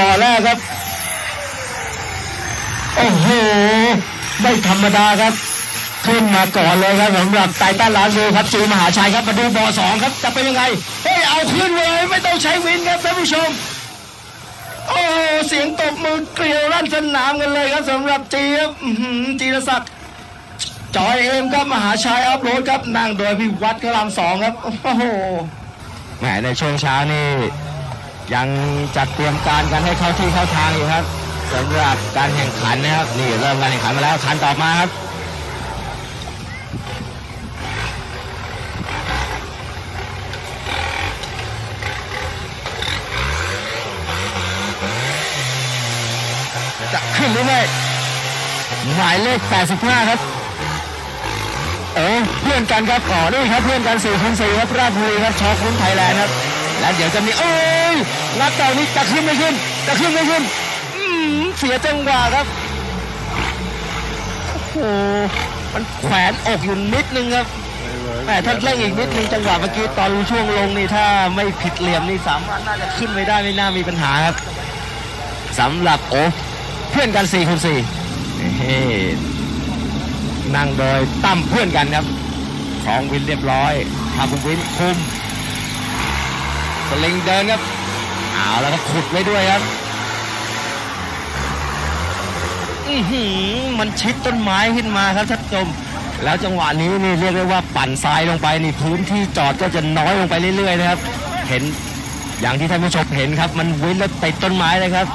ต่อแรกครับ โอ้โห ไม่ธรรมดาครับ ขึ้นมาก่อนเลยครับสำหรับไตตันลาซูครับจีมหาชัยครับมาดูบอสองครับ จะเป็นยังไง เฮ้ย เอาขึ้นเลยไม่ต้องใช้วินครับท่านผู้ชม โอ้โห เสียงตบมือเกลียวลั่นสนามกันเลยครับสำหรับจีครับจีรศักดิ์จอยเอ็มครับมหาชัยอัพโหลดครับนั่งโดยพี่วัดพระรามสองครับ โอ้โหแหมในช่วงเช้านี่ ยังจัดเตรียมการกันให้เข้าที่เข้าทางอยู่ครับสำหรับการแข่งขันนะครับนี่เริ่มการแข่งขันมาแล้วคันต่อมาครับจะขึ้นหรือไม่หมายเลข 85 ครับโอ้เพื่อนกันครับอ๋อนี่ครับเพื่อนกัน4คูณ4ครับราชบุรีครับชอคุ้นไทยแลนด์ครับ แล้วเดี๋ยวจะมีโอ้ยนัดต่อนี้จะขึ้นไม่ขึ้น จะขึ้นไม่ขึ้นอืมเสียจังหวะครับโอ้โหมันแขวนอกอยู่นิดนึงครับแต่ถ้าเร่งอีกนิดนึงจังหวะเมื่อกี้ตอนช่วงลงนี่ถ้าไม่ผิดเหลี่ยมนี่สามารถน่าจะขึ้นไม่ได้ไม่น่ามีปัญหาครับสำหรับโอ้เพื่อนกัน4คูณ4เฮ้นั่งโดยตั้มเพื่อนกันครับของวินเรียบร้อยพาคุณวินคุม สลิงเดินครับเอาแล้วก็ขุดไว้ด้วยครับอือหือมันชิดต้นไม้ขึ้นมาครับท่านผู้ชมแล้วจังหวะนี้นี่เรียกได้ว่าปั่นทรายลงไปนี่พื้นที่จอดก็จะน้อยลงไปเรื่อยๆนะครับ เห็นอย่างที่ท่านผู้ชมเห็นครับ มันวิ่งแล้วติดต้นไม้เลยครับ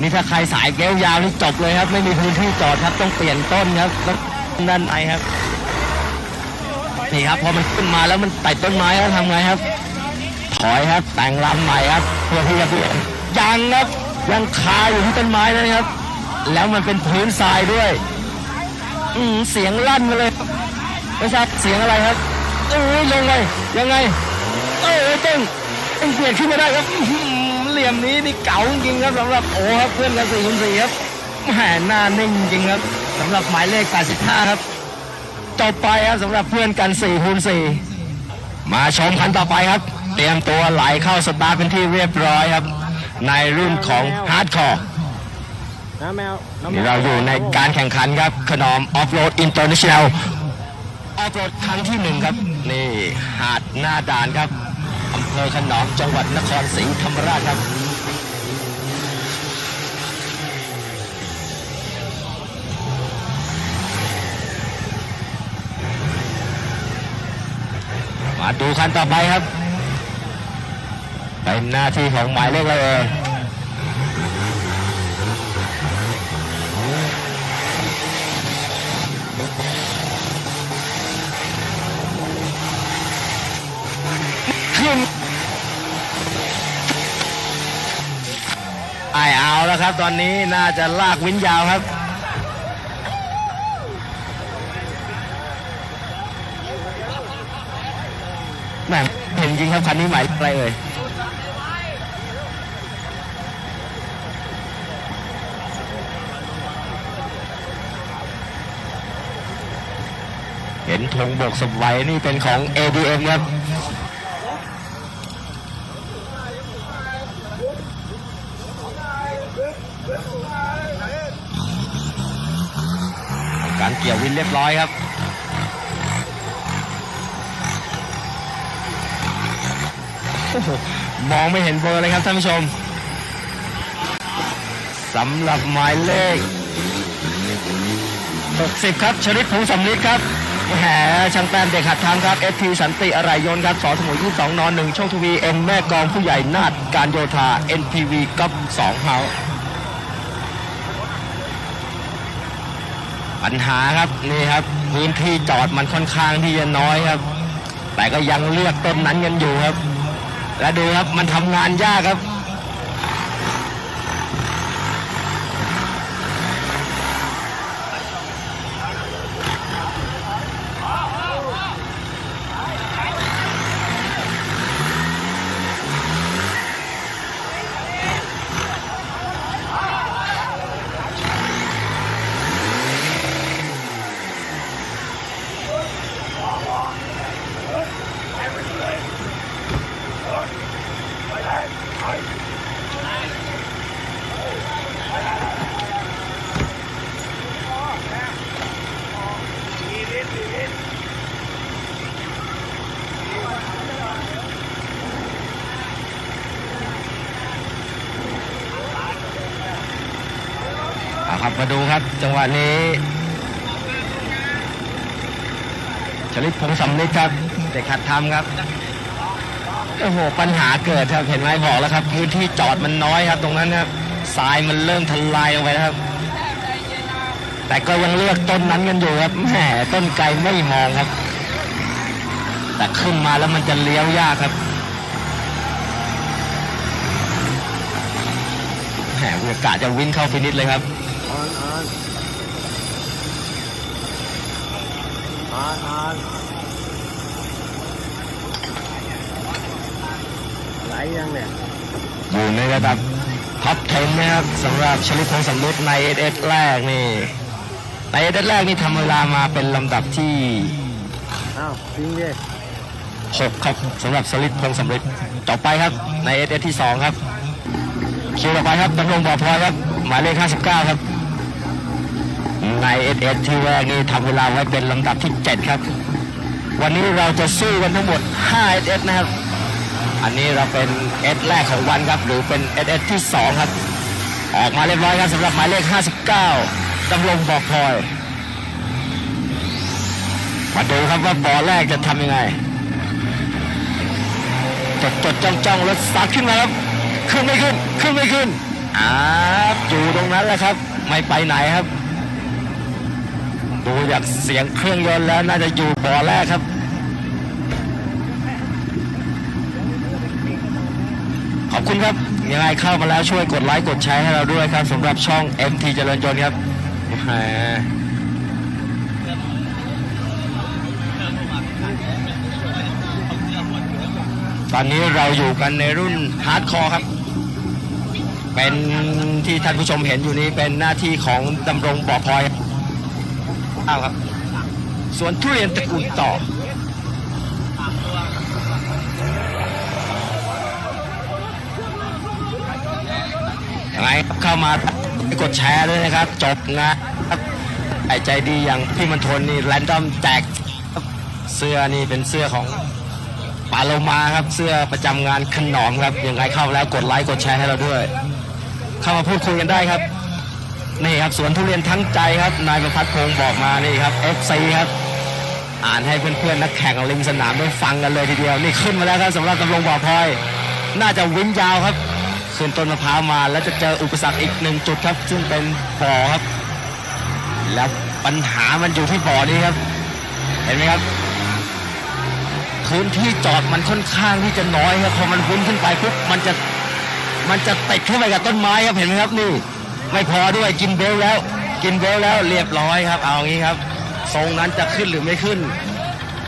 นี่ถ้าใครสายแก้วยาวนี่จบเลยครับ ไม่มีพื้นที่จอดครับต้องเปลี่ยนต้นครับต้องด้านในครับนี่ครับพอมันขึ้นมาแล้วมันติดต้นไม้แล้วทำไงครับ ถอยครับแต่งลำใหม่ครับเพื่อที่จะเปลี่ยนยังครับยังคาอยู่ที่ต้นไม้นะครับ แล้วมันเป็นพื้นทรายด้วย อืเสียงลั่นมาเลยไม่ทราบเสียงอะไรครับเอ้ยยังไงยังไงเอ้ยเต้งเต้งเปลี่ยนขึ้นมาได้ครับเหลี่ยมนี้นี่เก๋าจริงครับสำหรับโอ้ครับเพื่อนกันสี่คนสี่ครับแหมหน้านิ่งจริงครับสำหรับหมายเลข 85 ครับจบไปครับสำหรับเพื่อนกัน4คูณ4 มาชมคันต่อไปครับ เตรียมตัวไหลเข้าสตาร์ทเป็นที่เรียบร้อยครับ ในรุ่นของฮาร์ดคอร์น้าแมวน้ำแมวนี่เราอยู่ในการแข่งขันครับขนอมออฟโรดอินเตอร์เนชั่นแนลออฟโรดครั้งที่หนึ่งครับ นี่หาดหน้าด่านครับอำเภอขนอมจังหวัดนครศรีธรรมราชครับ มาดูคันต่อไปครับ เป็นหน้าที่ของหมายเลขอะไรเอ่ยขึ้นไอเอาแล้วครับ ตอนนี้น่าจะลากวินยาวครับ แหม่เห็นจริงครับคันนี้หมายอะไรเอ่ยเห็นธงบกสบายนี่เป็นของ ADM ครับการเกี่ยววินเรียบร้อยครับ มองไม่เห็นเบอร์เลยครับท่านผู้ชมสำหรับหมายเลข60ครับชริตพงสำลิดครับแหมช่างแต้มเด็กหัดทำครับ FP สันติอะไรยนครับสอสมุย22น1ช่องทวีเอ็มแม่กองผู้ใหญ่นาดการโยธา NPV ก๊อฟ2เฮาปัญหาครับนี่ครับพื้นที่จอดมันค่อนข้างที่จะน้อยครับ แต่ก็ยังเลือกต้นนั้นกันอยู่ครับ และดูครับมันทำงานยากครับ มาดูครับ จังหวะนี้ชลิตพงษ์สำลิดครับเด็กขัดทำครับโอ้โหปัญหาเกิดครับเห็นไหมบอกแล้วครับพื้นที่จอดมันน้อยครับ ตรงนั้นครับทรายมันเริ่มทลายลงไปครับ แต่ก็ยังเลือกต้นนั้นกันอยู่ครับแหมต้นไกลไม่มองครับ แต่ขึ้นมาแล้วมันจะเลี้ยวยากครับแหมบรรยากาศจะวิ่งเข้าฟินิชเลยครับ ออนออนออนออนไหลยังเนี่ยอยู่ในระดับท็อป10นะครับสำหรับชลิตพงษ์สำลิดในเอสแรกนี่ในเอสแรกนี่ทำเวลามาเป็นลำดับที่อ้าวจริงดิ6ครับสำหรับชลิตพงษ์สำลิดต่อไปครับในเอสที่2ครับคิวต่อไปครับดำรงบ่อพลอยครับหมายเลข59ครับ ในเอสที่แรกนี่ทำเวลาไว้เป็นลำดับที่ 7 ครับ วันนี้เราจะสู้กันทั้งหมด5 SS นะครับ อันนี้เราเป็น S แรกของวันครับ หรือเป็น SS ที่ 2 ครับ ออกมาเรียบร้อยครับสำหรับหมายเลข 59ดำรงบ่อพลอยมาดูครับว่าบ่อแรกจะทำยังไงจดจดจ้องจ้องแล้วซัดขึ้นมาครับขึ้นไม่ขึ้น ขึ้นไม่ขึ้นอ่าอยู่ตรงนั้นแหละครับ ไม่ไปไหนครับ ดูจากเสียงเครื่องยนต์แล้วน่าจะอยู่บ่อแรกครับ ขอบคุณครับยังไงเข้ามาแล้วช่วยกดไลค์กดแชร์ให้เราด้วยครับสำหรับช่อง MT เจริญยนต์ครับตอนนี้เราอยู่กันในรุ่นฮาร์ดคอร์ครับ เป็นที่ท่านผู้ชมเห็นอยู่นี้เป็นหน้าที่ของดำรงบ่อพลอย้าวครับส่วนทุเรียนตระกูลต่อยังไงครับเข้ามา กดแชร์ด้วยนะครับ จบนะครับไอใจดีอย่างพี่มันทนนี่แรนดอมแจกเสื้อนี่เป็นเสื้อของปาโลมาครับเสื้อประจำงานขนอมครับยังไงเข้าแล้วกดไลค์กดแชร์ให้เราด้วย เข้ามาพูดคุยกันได้ครับ นี่ครับสวนทุเรียนทั้งใจครับนายประพัฒน์พงศ์บอกมานี่ครับ FC ครับอ่านให้เพื่อนๆนักแข่งริมสนามได้ฟังกันเลยทีเดียว นี่ขึ้นมาแล้วครับสำหรับตำรงบ่อพลอย น่าจะวิ่งยาวครับขึ้นต้นมะพร้าวมาแล้วจะเจออุปสรรคอีกหนึ่งจุดครับ ซึ่งเป็นบ่อครับ แล้วปัญหามันอยู่ที่บ่อนี้ครับ เห็นไหมครับพื้นที่จอดมันค่อนข้างที่จะน้อยครับพอมันพุ่นขึ้นไปปุ๊บมันจะมันจะติดเข้าไปกับต้นไม้ครับเห็นไหมครับนี่ ไม่พอด้วยกินเบลแล้ว กินเบลแล้วเรียบร้อยครับ เอางี้ครับ ทรงนั้นจะขึ้นหรือไม่ขึ้น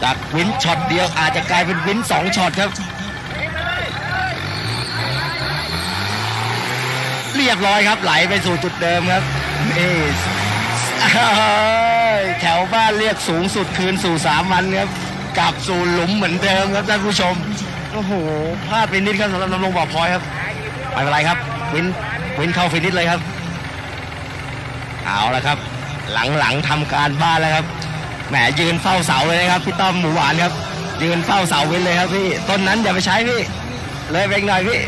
จากวินช็อตเดียวอาจจะกลายเป็นวินสองช็อตครับ เรียบร้อยครับไหลไปสู่จุดเดิมครับนี่อ้ายแถวบ้านเรียกสูงสุดคืนสู่สามัญครับกลับสู่หลุมเหมือนเดิมครับท่านผู้ชมโอ้โหพลาดไปนิดครับสำหรับน้ำลงบ่อพลอยครับไม่เป็นไรครับ วินวินเข้าฟินิชเลยครับ เอาละครับ หลังๆทำการบ้านแล้วครับแหมยืนเฝ้าเสาเลยนะครับพี่ต้อมหมูหวานครับยืนเฝ้าเสาวินเลยครับพี่ต้นนั้นอย่าไปใช้พี่เลยไปหน่อยพี่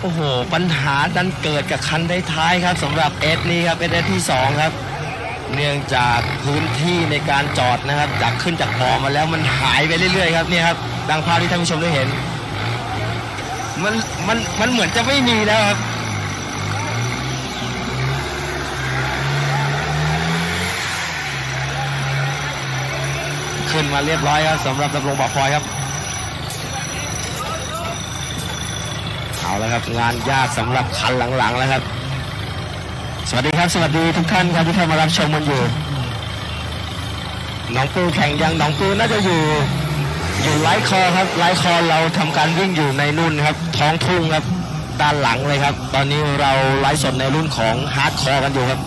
โอ้โห ปัญหาดันเกิดกับคันท้ายๆครับสำหรับเอสนี้ครับเอสที่สองครับ เนื่องจากพื้นที่ในการจอดนะครับ จากขึ้นจากบ่อมาแล้วมันหายไปเรื่อยๆครับเนี่ยครับดังภาพที่ท่านผู้ชมได้เห็น มันมันมันเหมือนจะไม่มีแล้วครับขึ้นมาเรียบร้อยครับสำหรับดำรงบ่อพลอยครับ เอาและครับงานยากสำหรับคันหลังๆแล้วครับ สวัสดีครับ สวัสดีทุกท่านครับที่เข้ามารับชมมันอยู่น้องปูแข่งยังน้องปูน่าจะอยู่อยู่ไลท์คอครับไลท์คอเราทำการวิ่งอยู่ในนุ่นครับ ท้องทุ่งครับด้านหลังเลยครับ ตอนนี้เราไลฟ์สดในรุ่นของฮาร์ดคอร์กันอยู่ครับ